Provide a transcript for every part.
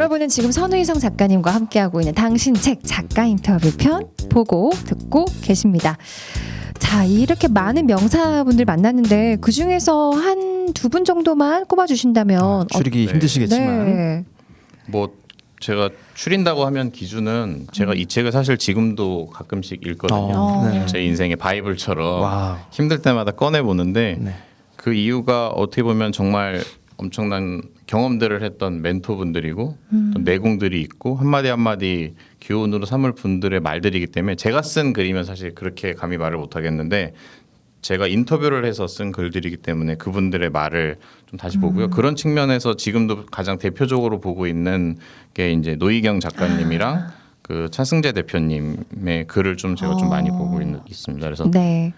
네, 여러분은 지금 선우희성 작가님과 함께하고 있는 당신 책 작가 인터뷰 편 보고 듣고 계십니다. 자, 이렇게 많은 명사분들 만났는데 그 중에서 한 두 분 정도만 꼽아주신다면 줄이기 네. 힘드시겠지만 네. 뭐 제가 추린다고 하면 기준은 제가 이 책을 사실 지금도 가끔씩 읽거든요. 어. 네. 제 인생의 바이블처럼 와우. 힘들 때마다 꺼내 보는데 네. 그 이유가 어떻게 보면 정말 엄청난 경험들을 했던 멘토분들이고 음. 또 내공들이 있고 한마디 한마디 교훈으로 삼을 분들의 말들이기 때문에 제가 쓴 글이면 사실 그렇게 감히 말을 못 하겠는데 제가 인터뷰를 해서 쓴 글들이기 때문에 그분들의 말을 좀 다시 보고요. 그런 측면에서 지금도 가장 대표적으로 보고 있는 게 이제 노희경 작가님이랑 그 차승재 대표님의 글을 좀 제가 좀 많이 어. 보고 있, 있습니다. 그래서 네.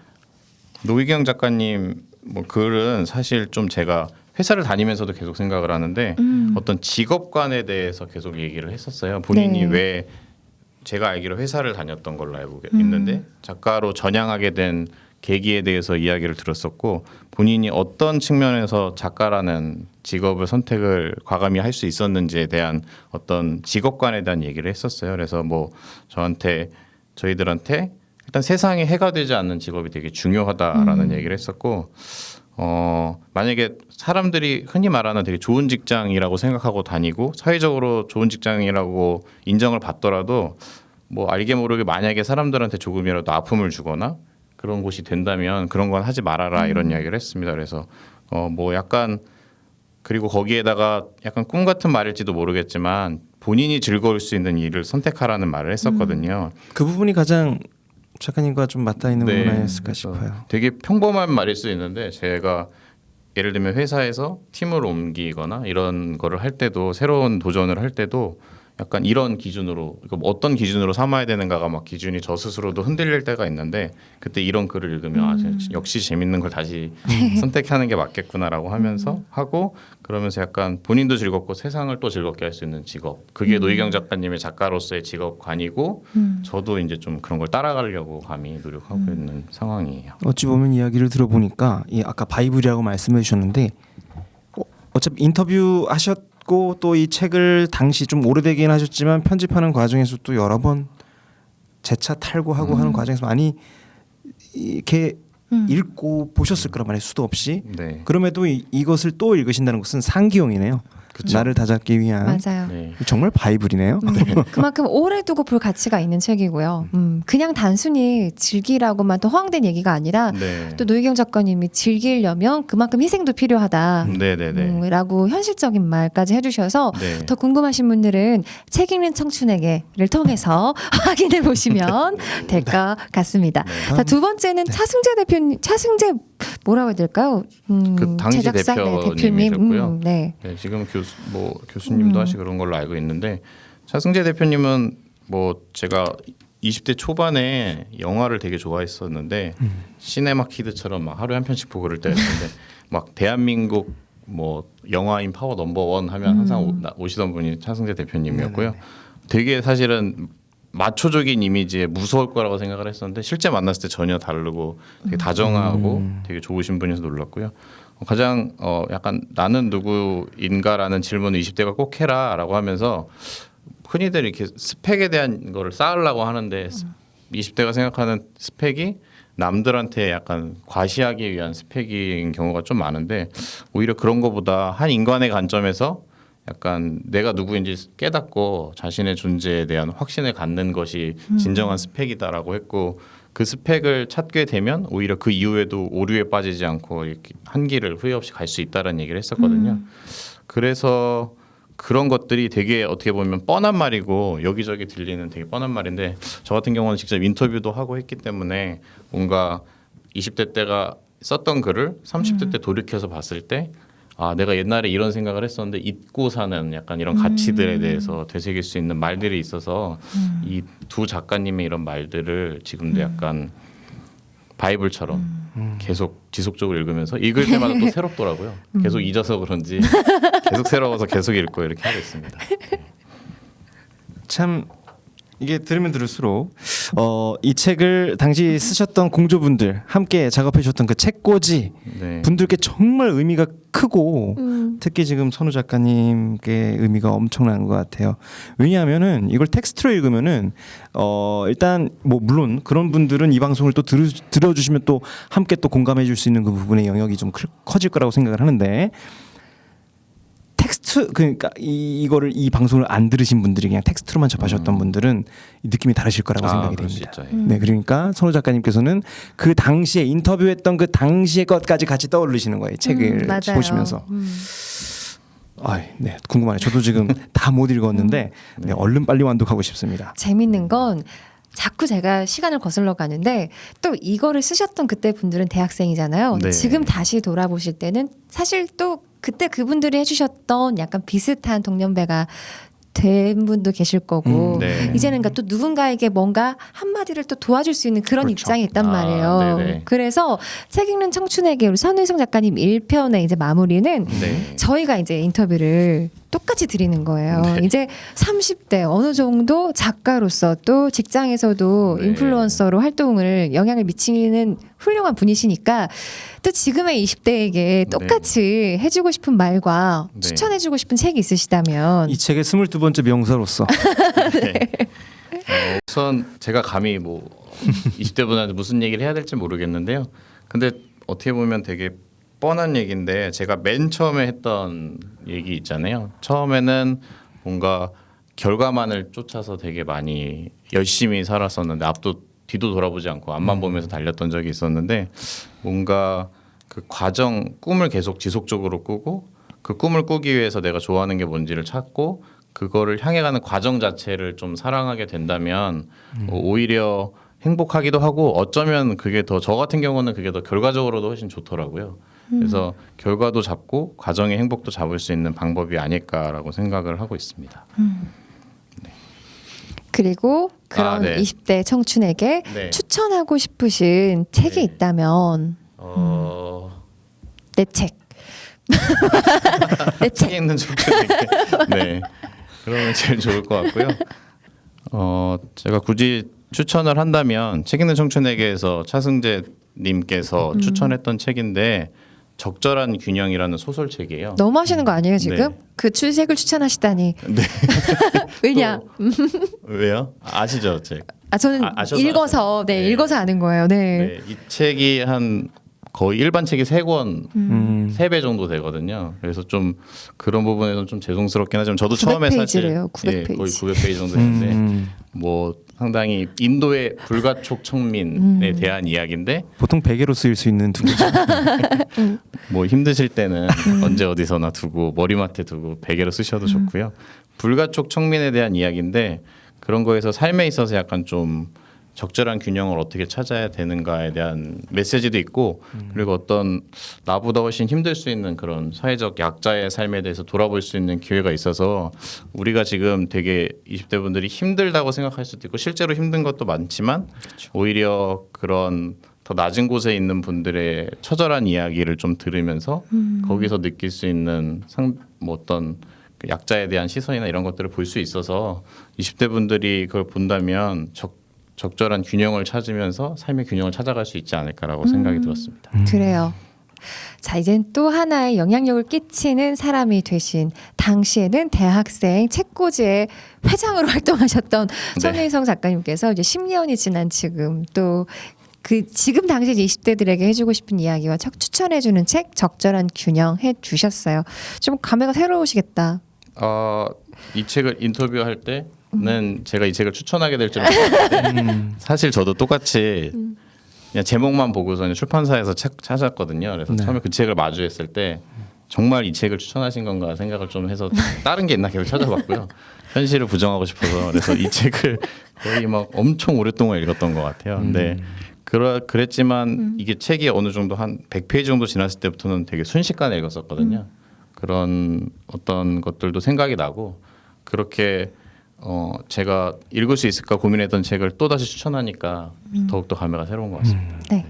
노희경 작가님 뭐 글은 사실 좀 제가 회사를 다니면서도 계속 생각을 하는데 음. 어떤 직업관에 대해서 계속 얘기를 했었어요. 본인이 네. 왜 제가 알기로 회사를 다녔던 걸로 알고 음. 있는데 작가로 전향하게 된 계기에 대해서 이야기를 들었었고 본인이 어떤 측면에서 작가라는 직업을 선택을 과감히 할 수 있었는지에 대한 어떤 직업관에 대한 얘기를 했었어요. 그래서 뭐 저한테 저희들한테 일단 세상에 해가 되지 않는 직업이 되게 중요하다라는 얘기를 했었고 어 만약에 사람들이 흔히 말하는 되게 좋은 직장이라고 생각하고 다니고 사회적으로 좋은 직장이라고 인정을 받더라도 뭐 알게 모르게 만약에 사람들한테 조금이라도 아픔을 주거나 그런 곳이 된다면 그런 건 하지 말아라 이런 이야기를 했습니다. 그래서 어 뭐 약간 그리고 거기에다가 약간 꿈 같은 말일지도 모르겠지만 본인이 즐거울 수 있는 일을 선택하라는 말을 했었거든요. 그 부분이 가장 작가님과 좀 맞닿아 있는 네, 부분 아니었을까 그래서 싶어요. 되게 평범한 말일 수 있는데 제가 예를 들면 회사에서 팀을 옮기거나 이런 거를 할 때도 새로운 도전을 할 때도 약간 이런 기준으로 그러니까 뭐 어떤 기준으로 삼아야 되는가가 막 기준이 저 스스로도 흔들릴 때가 있는데 그때 이런 글을 읽으면 아, 제- 역시 재밌는 걸 다시 선택하는 게 맞겠구나라고 하면서 하고 그러면서 약간 본인도 즐겁고 세상을 또 즐겁게 할 수 있는 직업. 그게 노희경 작가님의 작가로서의 직업관이고 음. 저도 이제 좀 그런 걸 따라가려고 감히 노력하고 있는 상황이에요. 어찌 보면 이야기를 들어보니까 이 아까 바이블이라고 말씀해 주셨는데 어, 어차피 인터뷰 하셨 고 또 이 책을 당시 좀 오래되긴 하셨지만 편집하는 과정에서 또 여러 번 재차 탈고하고 하는 과정에서 많이 이렇게 음. 읽고 보셨을 거란 말이에요 수도 없이 네. 그럼에도 이, 이것을 또 읽으신다는 것은 상기용이네요 그쵸. 나를 다잡기 위한 맞아요. 네. 정말 바이블이네요 음, 그만큼 오래 두고 볼 가치가 있는 책이고요. 음, 그냥 단순히 즐기라고만 또 허황된 얘기가 아니라 네. 또 노희경 작가님이 즐기려면 그만큼 희생도 필요하다. 네, 네, 네. 음, 라고 현실적인 말까지 해주셔서 네. 더 궁금하신 분들은 책 읽는 청춘에게를 통해서 확인해 보시면 될 것 같습니다. 네. 자, 두 번째는 차승재 대표님, 차승재 뭐라고 해야 될까요? 음, 그 당시 제작사, 네, 대표님. 대표님이셨고요. 음, 네. 네, 지금 교수 뭐 교수님도 음. 하시 그런 걸로 알고 있는데 차승재 대표님은 뭐 제가 20대 초반에 영화를 되게 좋아했었는데 시네마 키드처럼 막 하루에 한 편씩 보고 그럴 때였는데 막 대한민국 뭐 영화인 파워 넘버 원 하면 항상 오- 나- 오시던 분이 차승재 대표님이었고요. 되게 사실은 마초적인 이미지에 무서울 거라고 생각을 했었는데 실제 만났을 때 전혀 다르고 되게 다정하고 되게 좋으신 분이서 놀랐고요. 어, 가장 어 약간 나는 누구인가라는 질문을 20대가 꼭 해라라고 하면서 흔히들 이렇게 스펙에 대한 거를 쌓으려고 하는데 20대가 생각하는 스펙이 남들한테 약간 과시하기 위한 스펙인 경우가 좀 많은데 오히려 그런 거보다 한 인간의 관점에서 약간 내가 누구인지 깨닫고 자신의 존재에 대한 확신을 갖는 것이 진정한 스펙이다라고 했고 그 스펙을 찾게 되면 오히려 그 이후에도 오류에 빠지지 않고 이렇게 한 길을 후회 없이 갈 수 있다라는 얘기를 했었거든요. 그래서 그런 것들이 되게 어떻게 보면 뻔한 말이고 여기저기 들리는 되게 뻔한 말인데 저 같은 경우는 직접 인터뷰도 하고 했기 때문에 뭔가 20대 때가 썼던 글을 30대 때 돌이켜서 봤을 때 아, 내가 옛날에 이런 생각을 했었는데 잊고 사는 약간 이런 가치들에 대해서 되새길 수 있는 말들이 있어서 이 두 작가님의 이런 말들을 지금도 약간 바이블처럼 계속 지속적으로 읽으면서 읽을 때마다 또 새롭더라고요. 계속 잊어서 그런지 계속 새로워서 계속 읽고 이렇게 하고 있습니다. 참 이게 들으면 들을수록 어, 이 책을 당시 쓰셨던 공조분들 함께 작업해 주셨던 그 책꽂이 네. 분들께 정말 의미가 크고 음. 특히 지금 선우 작가님께 의미가 엄청난 것 같아요. 왜냐하면은 이걸 텍스트로 읽으면은 어 일단 뭐 물론 그런 분들은 이 방송을 또 들으, 들어주시면 또 함께 또 공감해 줄 수 있는 그 부분의 영역이 좀 클- 커질 거라고 생각을 하는데 텍스트 그러니까 이, 이거를 이 방송을 안 들으신 분들이 그냥 텍스트로만 접하셨던 음. 분들은 이 느낌이 다르실 거라고 아, 생각이 됩니다. 있죠. 음. 네, 그러니까 선우 작가님께서는 그 당시에 인터뷰했던 그 당시의 것까지 같이 떠올리시는 거예요. 책을 음. 보시면서. 음. 아, 네, 궁금하네요. 저도 지금 다 못 읽었는데 네, 얼른 빨리 완독하고 싶습니다. 재밌는 건 자꾸 제가 시간을 거슬러 가는데 또 이거를 쓰셨던 그때 분들은 대학생이잖아요. 네. 지금 다시 돌아보실 때는 사실 또 그때 그분들이 해주셨던 약간 비슷한 동년배가 된 분도 계실 거고 음, 네. 이제는 그러니까 또 누군가에게 뭔가 한마디를 또 도와줄 수 있는 그런 그렇죠. 입장에 있단 아, 말이에요. 네네. 그래서 책 읽는 청춘에게 우리 선우희성 작가님 1편의 이제 마무리는 네. 저희가 이제 인터뷰를 똑같이 드리는 거예요. 네. 이제 30대 어느 정도 작가로서 또 직장에서도 네. 인플루언서로 활동을 영향을 미치는 훌륭한 분이시니까 또 지금의 20대에게 똑같이 해주고 싶은 말과 네. 추천해주고 싶은 책이 있으시다면 이 책의 스물두 번째 명사로서 네. 어, 우선 제가 감히 뭐 20대 분한테 무슨 얘기를 해야 될지 모르겠는데요. 근데 어떻게 보면 되게 뻔한 얘기인데 제가 맨 처음에 했던 얘기 있잖아요. 처음에는 뭔가 결과만을 쫓아서 되게 많이 열심히 살았었는데 앞도 뒤도 돌아보지 않고 앞만 보면서 달렸던 적이 있었는데 뭔가 그 과정 꿈을 계속 지속적으로 꾸고 그 꿈을 꾸기 위해서 내가 좋아하는 게 뭔지를 찾고 그거를 향해 가는 과정 자체를 좀 사랑하게 된다면 어, 오히려 행복하기도 하고 어쩌면 그게 더 저 같은 경우는 그게 더 결과적으로도 훨씬 좋더라고요. 그래서 결과도 잡고 과정의 행복도 잡을 수 있는 방법이 아닐까라고 생각을 하고 있습니다. 그리고 그런 아, 네. 20대 청춘에게 네. 추천하고 싶으신 책이 네. 있다면 어... 내 책. 내 책. 있는 청춘에게 네 그러면 제일 좋을 것 같고요. 어 제가 굳이 추천을 한다면 책 있는 청춘에게에서 차승재 님께서 추천했던 책인데 적절한 균형이라는 소설책이에요. 너무 하시는 거 아니에요 지금? 네. 그 출색을 추천하시다니. 네. 왜냐? 왜요? 아시죠, 책? 아 저는 아, 읽어서 네, 네. 읽어서 아는 거예요. 네. 네, 이 책이 한 거의 일반 책이 세 권, 음. 세배 정도 되거든요. 그래서 좀 그런 부분에서는 좀 죄송스럽긴 하지만 저도 900 처음에 페이지래요, 사실 900 예, 거의 페이지. 900페이지 정도 되는데 음, 뭐 상당히 인도의 불가촉 청민에 음. 대한 이야기인데 보통 베개로 쓰일 수 있는 두 개죠. 뭐 힘드실 때는 음. 언제 어디서나 두고 머리맡에 두고 베개로 쓰셔도 좋고요. 불가촉 청민에 대한 이야기인데 그런 거에서 삶에 있어서 약간 좀 적절한 균형을 어떻게 찾아야 되는가에 대한 메시지도 있고 그리고 어떤 나보다 훨씬 힘들 수 있는 그런 사회적 약자의 삶에 대해서 돌아볼 수 있는 기회가 있어서 우리가 지금 되게 20대 분들이 힘들다고 생각할 수도 있고 실제로 힘든 것도 많지만 오히려 그런 더 낮은 곳에 있는 분들의 처절한 이야기를 좀 들으면서 거기서 느낄 수 있는 상 뭐 어떤 그 약자에 대한 시선이나 이런 것들을 볼 수 있어서 20대 분들이 그걸 본다면 적 적절한 균형을 찾으면서 삶의 균형을 찾아갈 수 있지 않을까라고 생각이 들었습니다. 그래요. 자, 이젠 또 하나의 영향력을 끼치는 사람이 되신 당시에는 대학생 책꽂이의 회장으로 활동하셨던 네. 손혜성 작가님께서 이제 10년이 지난 지금 또 그 지금 당시 이제 20대들에게 해주고 싶은 이야기와 책 추천해주는 책 적절한 균형 해주셨어요. 좀 감회가 새로우시겠다. 어, 이 책을 인터뷰할 때 는 제가 이 책을 추천하게 될줄 몰랐는데 사실 저도 똑같이 그냥 제목만 보고서 는 출판사에서 책 찾았거든요. 그래서 네. 처음에 그 책을 마주했을 때 정말 이 책을 추천하신 건가 생각을 좀 해서 다른 게 있나 계속 찾아봤고요. 현실을 부정하고 싶어서 그래서 이 책을 거의 막 엄청 오랫동안 읽었던 것 같아요. 근데 그러, 그랬지만 이게 책이 어느 정도 한 100페이지 정도 지났을 때부터는 되게 순식간에 읽었었거든요. 그런 어떤 것들도 생각이 나고 그렇게 어 제가 읽을 수 있을까 고민했던 책을 또 다시 추천하니까 더욱더 감회가 새로운 것 같습니다. 네.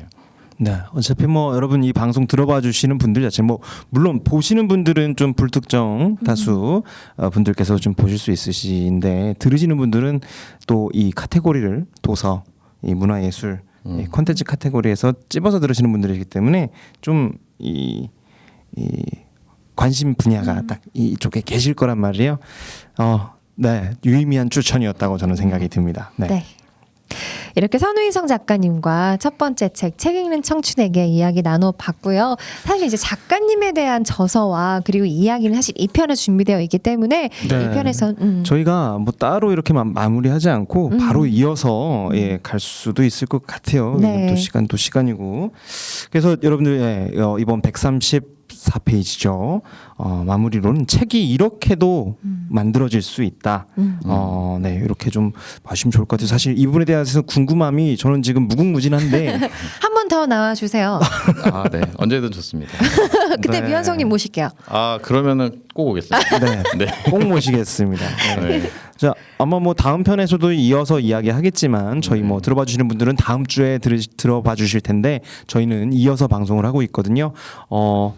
네, 어차피 뭐 여러분 이 방송 들어봐 주시는 분들 자체 뭐 물론 보시는 분들은 좀 불특정 다수 어, 분들께서 좀 보실 수 있으신데 들으시는 분들은 또 이 카테고리를 도서 이 문화예술 음. 이 콘텐츠 카테고리에서 찝어서 들으시는 분들이기 때문에 좀이 이 관심 분야가 음. 딱 이쪽에 계실 거란 말이에요. 어, 네 유의미한 추천이었다고 저는 생각이 듭니다. 네. 네. 이렇게 선우희성 작가님과 첫 번째 책, 책 읽는 청춘에게 이야기 나눠봤고요. 사실 이제 작가님에 대한 저서와 그리고 이야기는 사실 2편에 준비되어 있기 때문에 네. 2편에서 음. 저희가 뭐 따로 이렇게 마, 마무리하지 않고 음. 바로 이어서 예, 갈 수도 있을 것 같아요. 네. 또 시간도 시간이고. 그래서 여러분들 예, 어, 이번 134페이지죠. 어, 마무리로는 책이 이렇게도 만들어질 수 있다. 음. 어, 네, 이렇게 좀 봐주시면 좋을 것 같아요. 사실 이 부분에 대해서 궁금함이 저는 지금 무궁무진한데 한 번 더 나와 주세요. 아, 네. 언제든 좋습니다. 그때 네. 미완성님 모실게요. 아, 그러면은 꼭 오겠습니다. 네, 네. 꼭 모시겠습니다. 네. 네. 자 아마 뭐 다음 편에서도 이어서 이야기하겠지만 저희 네. 뭐 들어봐 주시는 분들은 다음 주에 들, 들어봐 주실 텐데 저희는 이어서 방송을 하고 있거든요. 어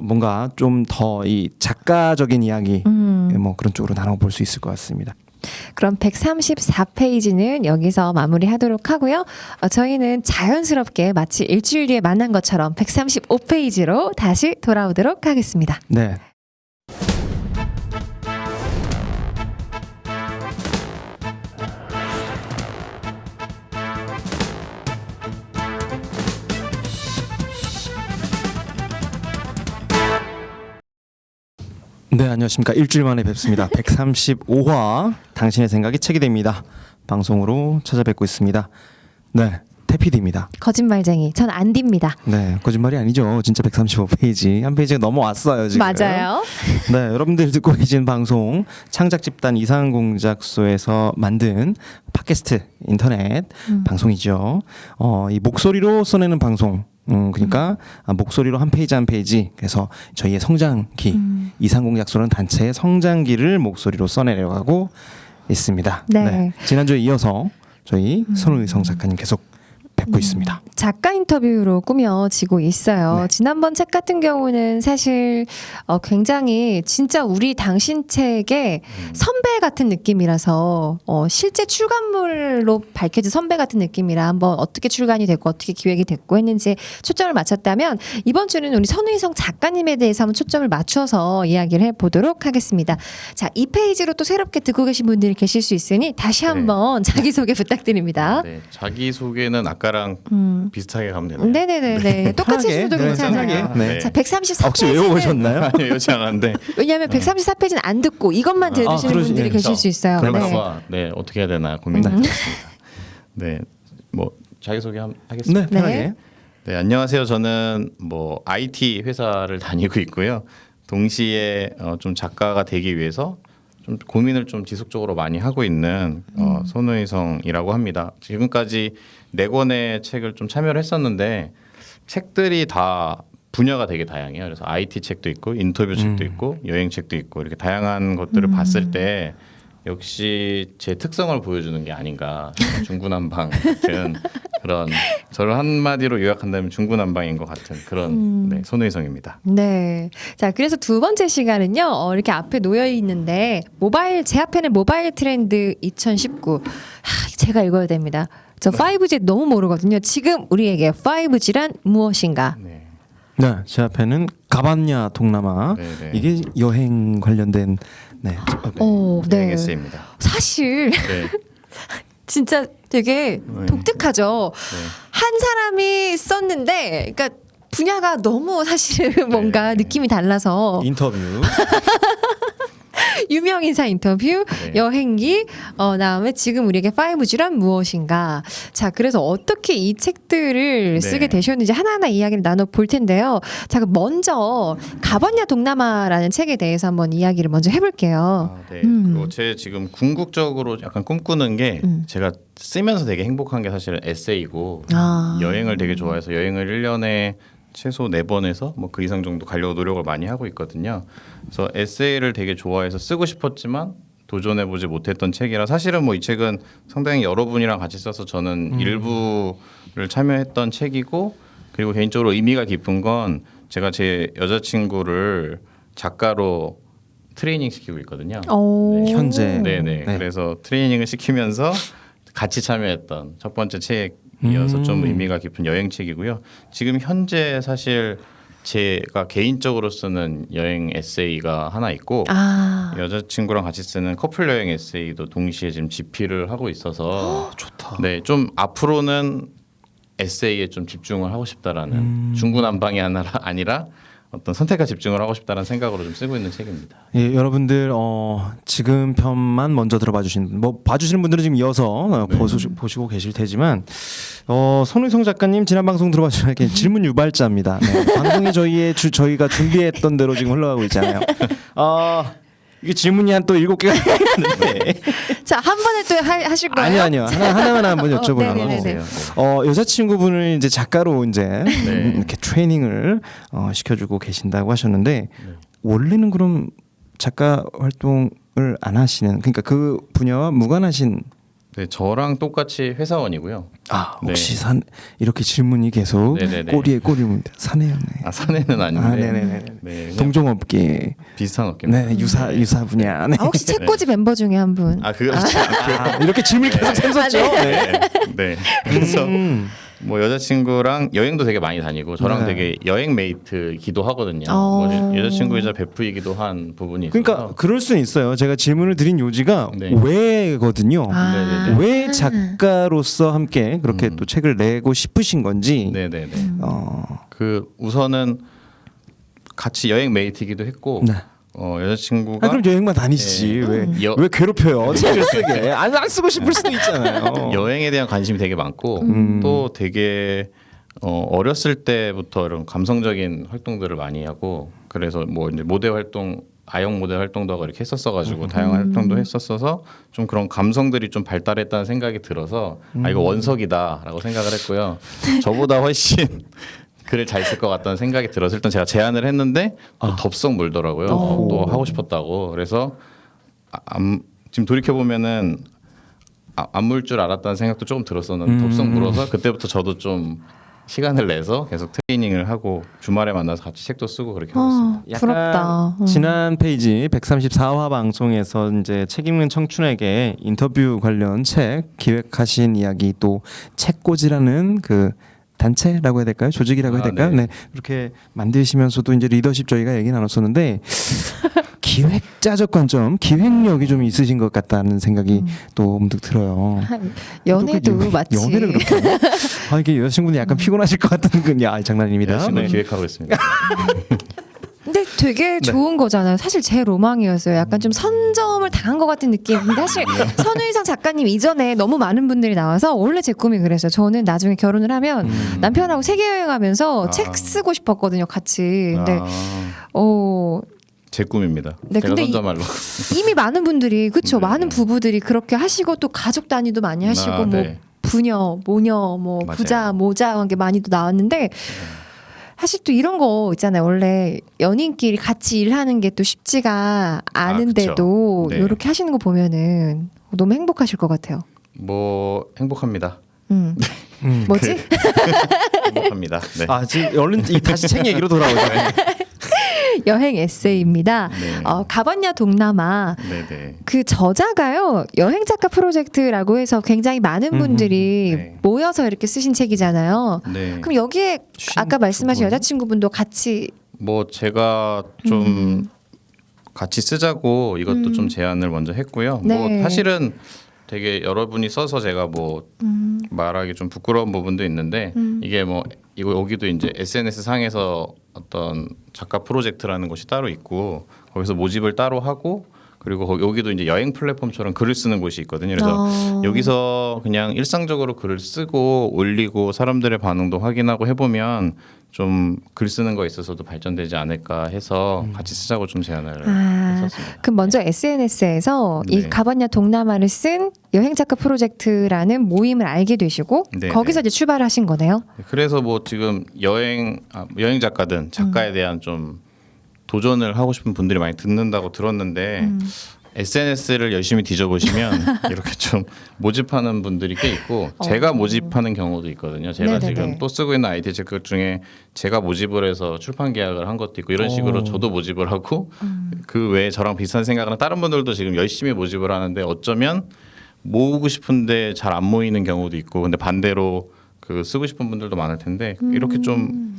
뭔가 좀 더 이 작가적인 이야기 음. 뭐 그런 쪽으로 나눠볼 수 있을 것 같습니다. 그럼 134페이지는 여기서 마무리하도록 하고요. 어, 저희는 자연스럽게 마치 일주일 뒤에 만난 것처럼 135페이지로 다시 돌아오도록 하겠습니다. 네. 네, 안녕하십니까. 일주일 만에 뵙습니다. 135화 당신의 생각이 책이 됩니다. 방송으로 찾아뵙고 있습니다. 네, 태피디입니다. 거짓말쟁이, 전 안디입니다. 네, 거짓말이 아니죠. 진짜 135페이지 한 페이지가 넘어왔어요 지금. 맞아요. 네, 여러분들 듣고 계신 방송 창작 집단 이상 공작소에서 만든 팟캐스트 인터넷 음. 방송이죠. 어, 이 목소리로 써내는 방송. 음, 그러니까 아, 목소리로 한 페이지 한 페이지. 그래서 저희의 성장기 음. 이상 공작소는 단체의 성장기를 목소리로 써내려가고 있습니다. 네. 지난주에 이어서 저희 손우의성 작가님 계속 뵙고 있습니다. 작가 인터뷰로 꾸며지고 있어요. 네. 지난번 책 같은 경우는 사실 어, 굉장히 진짜 우리 당신 책의 음. 선배 같은 느낌이라서 어, 실제 출간물로 밝혀진 선배 같은 느낌이라 한번 어떻게 출간이 됐고 어떻게 기획이 됐고 했는지 초점을 맞췄다면 이번 주는 우리 선우희성 작가님에 대해서 한번 초점을 맞춰서 이야기를 해보도록 하겠습니다. 자, 이 페이지로 또 새롭게 듣고 계신 분들이 계실 수 있으니 다시 네. 한번 자기소개 부탁드립니다. 네. 자기 소개는 아까 랑 음. 비슷하게 가면 되나요? 네네네 네. 똑같이 편하게, 해주셔도 네, 괜찮아요. 편하게. 네. 자, 134페이지. 아, 혹시 외워오셨나요? 아니요, 요지 않았는데. 왜냐하면 134 페이지는 안 듣고 이것만 들으시는 그러시- 분들이 네, 계실 그렇죠. 수 있어요. 그럴까 네. 봐. 네, 어떻게 해야 되나 고민했습니다. 네. 뭐 자기 소개 하겠습니다. 네, 편하게. 네, 안녕하세요. 저는 뭐 IT 회사를 다니고 있고요. 동시에 어, 좀 작가가 되기 위해서 좀 고민을 좀 지속적으로 많이 하고 있는 어, 손우희성이라고 합니다. 지금까지 네 권의 책을 좀 참여를 했었는데 책들이 다 분야가 되게 다양해요. 그래서 IT 책도 있고 인터뷰 책도 음. 있고 여행 책도 있고 이렇게 다양한 것들을 봤을 때 역시 제 특성을 보여주는 게 아닌가 중구난방 같은 그런 저를 한마디로 요약한다면 중구난방인 것 같은 그런 음. 네, 손의성입니다. 네. 자, 그래서 두 번째 시간은요, 어, 이렇게 앞에 놓여 있는데, 모바일, 제 앞에는 모바일 트렌드 2019. 하, 제가 읽어야 됩니다. 저 5G 너무 모르거든요. 지금 우리에게 5G란 무엇인가? 네. 네, 제 앞에는 가반야 동남아 네, 네. 이게 여행 관련된 네. 저- 네. 오, 네. 네. 에세이입니다. 사실, 네. 진짜 되게 네. 독특하죠. 네. 한 사람이 썼는데, 그러니까 분야가 너무 사실은 뭔가 네. 느낌이 달라서 인터뷰. 유명 인사 인터뷰, 네. 여행기, 어 다음에 지금 우리에게 5G란 무엇인가. 자, 그래서 어떻게 이 책들을 네. 쓰게 되셨는지 하나하나 이야기를 나눠 볼 텐데요. 자, 그럼 먼저 가봤냐 동남아라는 책에 대해서 한번 이야기를 먼저 해볼게요. 아, 네. 음. 그리고 제 지금 궁극적으로 약간 꿈꾸는 게 음. 제가 쓰면서 되게 행복한 게 사실은 에세이고 아. 여행을 되게 좋아해서 여행을 1년에 최소 네 번에서 뭐 그 이상 정도 가려고 노력을 많이 하고 있거든요. 그래서 에세이를 되게 좋아해서 쓰고 싶었지만 도전해 보지 못했던 책이라 사실은 뭐 이 책은 상당히 여러분이랑 같이 써서 저는 일부를 참여했던 책이고 그리고 개인적으로 의미가 깊은 건 제가 제 여자친구를 작가로 트레이닝 시키고 있거든요. 오. 네, 현재. 네네. 네. 그래서 트레이닝을 시키면서 같이 참여했던 첫 번째 책 이어서 좀 음. 의미가 깊은 여행책이고요. 지금 현재 사실 제가 개인적으로 쓰는 여행 에세이가 하나 있고 아, 여자친구랑 같이 쓰는 커플 여행 에세이도 동시에 지금 집필을 하고 있어서 좋다. 네, 좀 앞으로는 에세이에 좀 집중을 하고 싶다라는 음. 중구난방이 아니라 어떤 선택과 집중을 하고 싶다는 생각으로 좀 쓰고 있는 책입니다. 예, 여러분들 어, 지금 편만 먼저 들어봐 주신 뭐 봐주시는 분들은 지금 이어서 어, 네. 보시, 보시고 계실 테지만 어, 손의성 작가님 지난 방송 들어봐 주시면 이렇게 질문 유발자입니다. 네, 방송이 저희의 주, 저희가 준비했던 대로 지금 흘러가고 있잖아요. 어, 이게 질문이 한 또 일곱 개가 있는데 자 한 번에 또 하, 하실 거예요? 아니요 아니요 하나 하나만 한번 어, 여쭤보려고. 네네네. 어 여자친구분을 이제 작가로 이제 네. 이렇게 트레이닝을 어, 시켜주고 계신다고 하셨는데 원래는 그럼 작가 활동을 안 하시는 그러니까 그 분야와 무관하신 네, 저랑 똑같이 회사원이고요. 아 네. 혹시 산 이렇게 질문이 계속 네네네. 꼬리에 꼬리입니다 사내였네 아 사내는 아닌데 아, 네네네. 네, 동종업계 비슷한 업계입니다. 네 유사 유사 분야 네. 아, 혹시 책꽂이 멤버 중에 한 분? 아 그렇지 않고요. 아, 이렇게 질문이 계속 샘솟죠 네. 네. 그래서 음. 뭐 여자친구랑 여행도 되게 많이 다니고 저랑 네. 되게 여행 메이트기도 하거든요. 어. 뭐 여자친구이자 베프이기도 한 부분이 그러니까 그럴 수는 있어요 제가 질문을 드린 요지가 네. 왜거든요 아. 네네네. 왜 작가로서 함께 그렇게 음. 또 책을 내고 싶으신 건지 네네네. 어, 그 우선은 같이 여행 메이트이기도 했고 네. 어, 여자친구가 아 그럼 여행만 다니시지 네. 왜왜 여- 괴롭혀요 책을 쓰게 안, 안 쓰고 싶을 수도 있잖아요 여행에 대한 관심이 되게 많고 음. 또 되게 어, 어렸을 때부터 이런 감성적인 활동들을 많이 하고 그래서 뭐 이제 모델 활동 아역 모델 활동도 하고 이렇게 했었어가지고 다양한 활동도 했었어서 좀 그런 감성들이 좀 발달했다는 생각이 들어서 아 이거 원석이다라고 생각을 했고요. 저보다 훨씬 글을 잘 쓸 것 같다는 생각이 들어서 일단 제가 제안을 했는데 또 덥석 물더라고요. 어. 또 하고 싶었다고 그래서 아, 안- 지금 돌이켜 보면은 아, 안물 줄 알았다는 생각도 조금 들었었는데 음. 덥석 물어서 그때부터 저도 좀 시간을 내서 계속 트레이닝을 하고 주말에 만나서 같이 책도 쓰고 그렇게 하고 있습니다. 어, 부럽다. 음. 지난 페이지 134화 방송에서 이제 책 읽는 청춘에게 인터뷰 관련 책 기획하신 이야기 또 책꽂이라는 그 단체라고 해야 될까요? 조직이라고 해야 아, 될까요? 네. 네. 그렇게 만드시면서도 이제 리더십 저희가 얘기 나눴었는데 기획자적 관점, 기획력이 좀 있으신 것 같다는 생각이 또 문득 들어요. 연애도 또그 마치 연애를 그렇게? 아 이게 여자친구분이 약간 피곤하실 것 같은 그냥 아, 장난입니다. 열심히 네. 기획하고 있습니다. 근데 되게 좋은 거잖아요. 사실 제 로망이었어요. 약간 좀 선점을 당한 것 같은 느낌. 근데 사실 선우이상 작가님 이전에 너무 많은 분들이 나와서 원래 제 꿈이 그랬어요. 저는 나중에 결혼을 하면 음. 남편하고 세계 여행하면서 아. 책 쓰고 싶었거든요. 같이. 근데 아, 어 제 꿈입니다. 네, 제가 근데 이- 선점할로. 이미 많은 분들이 그쵸 네. 많은 부부들이 그렇게 하시고 또 가족 단위도 많이 하시고 아, 뭐 네. 부녀 모녀 뭐 맞아요. 부자 모자 관계 많이 또 나왔는데 사실 또 이런 거 있잖아요 원래 연인끼리 같이 일하는 게 또 쉽지가 않은데도 네. 이렇게 하시는 거 보면은 너무 행복하실 것 같아요. 뭐 행복합니다. 음. 음. 뭐지? 행복합니다. 네. 아 지금 얼른 이 다시 책 얘기로 돌아오죠. 여행 에세이입니다. 네. 어, 가봤냐 동남아 네네. 그 저자가요 여행 작가 프로젝트라고 해서 굉장히 많은 음, 분들이 네. 모여서 이렇게 쓰신 책이잖아요. 네. 그럼 여기에 아까 말씀하신 분? 여자친구분도 같이 뭐 제가 좀 음. 같이 쓰자고 이것도 음. 좀 제안을 먼저 했고요. 네. 뭐 사실은 되게 여러분이 써서 제가 뭐 음, 말하기 좀 부끄러운 부분도 있는데 음. 이게 뭐 이거 여기도 이제 SNS 상에서 어떤 작가 프로젝트라는 곳이 따로 있고 거기서 모집을 따로 하고 그리고 거기- 여기도 이제 여행 플랫폼처럼 글을 쓰는 곳이 있거든요. 그래서 어. 여기서 그냥 일상적으로 글을 쓰고 올리고 사람들의 반응도 확인하고 해보면 좀 글 쓰는 거에 있어서도 발전되지 않을까 해서 같이 쓰자고 좀 제안을 아, 했었습니다. 그럼 먼저 SNS에서 이 네. 가봤냐 동남아를 쓴 여행 작가 프로젝트라는 모임을 알게 되시고 네, 거기서 네. 이제 출발하신 거네요. 그래서 뭐 지금 여행 아, 여행 작가든 작가에 대한 좀 도전을 하고 싶은 분들이 많이 듣는다고 들었는데 음. SNS를 열심히 뒤져보시면 이렇게 좀 모집하는 분들이 꽤 있고 제가 모집하는 경우도 있거든요. 제가 어. 네네네. 지금 또 쓰고 있는 IT 책들 중에 제가 모집을 해서 출판 계약을 한 것도 있고 이런 식으로 오. 저도 모집을 하고 그 외에 저랑 비슷한 생각을 하는 다른 분들도 지금 열심히 모집을 하는데 어쩌면 모으고 싶은데 잘 안 모이는 경우도 있고 근데 반대로 그 쓰고 싶은 분들도 많을 텐데 이렇게 좀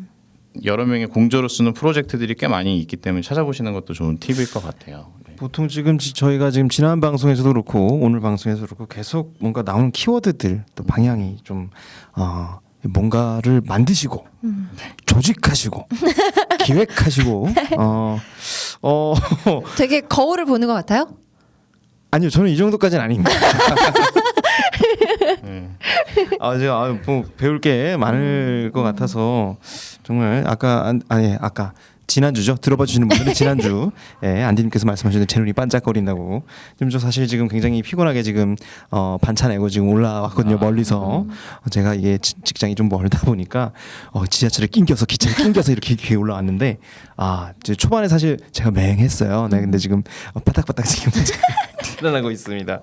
여러 명의 공조로 쓰는 프로젝트들이 꽤 많이 있기 때문에 찾아보시는 것도 좋은 팁일 것 같아요. 네. 보통 지금 지- 저희가 지금 지난 방송에서도 그렇고 오늘 방송에서도 그렇고 계속 뭔가 나오는 키워드들 또 방향이 좀 어, 뭔가를 만드시고 조직하시고 기획하시고 어, 어 되게 거울을 보는 것 같아요. 아니요 저는 이 정도까지는 아닙니다. 네. 아 제가 아, 뭐 배울 게 많을 것 같아서 정말 아까 안- 아니 아까 지난주죠? 들어봐 주시는 분들은 지난주. 예, 안디님께서 말씀하셨는데 제 눈이 반짝거린다고. 지금 저 사실 지금 굉장히 피곤하게 지금 어, 반차 내고 지금 올라왔거든요 멀리서. 어, 제가 이게 지- 직장이 좀 멀다 보니까 어, 지하철에 낑겨서 기차에 낑겨서 이렇게 귀에 올라왔는데 아 이제 초반에 사실 제가 맹했어요. 네 근데 지금 어, 바닥바닥 지금 일어나고 있습니다.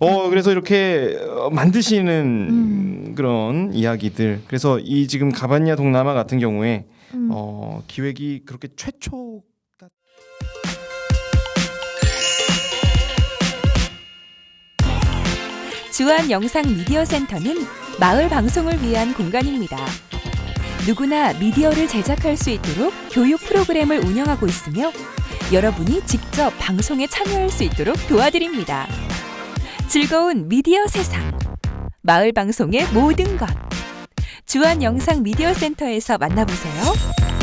어 그래서 이렇게 어, 만드시는 그런 이야기들 그래서 이 지금 가반야 동남아 같은 경우에 어 기획이 그렇게 최초 주한 영상 미디어 센터는 마을 방송을 위한 공간입니다. 누구나 미디어를 제작할 수 있도록 교육 프로그램을 운영하고 있으며 여러분이 직접 방송에 참여할 수 있도록 도와드립니다. 즐거운 미디어 세상. 마을 방송의 모든 것. 주한 영상 미디어 센터에서 만나보세요.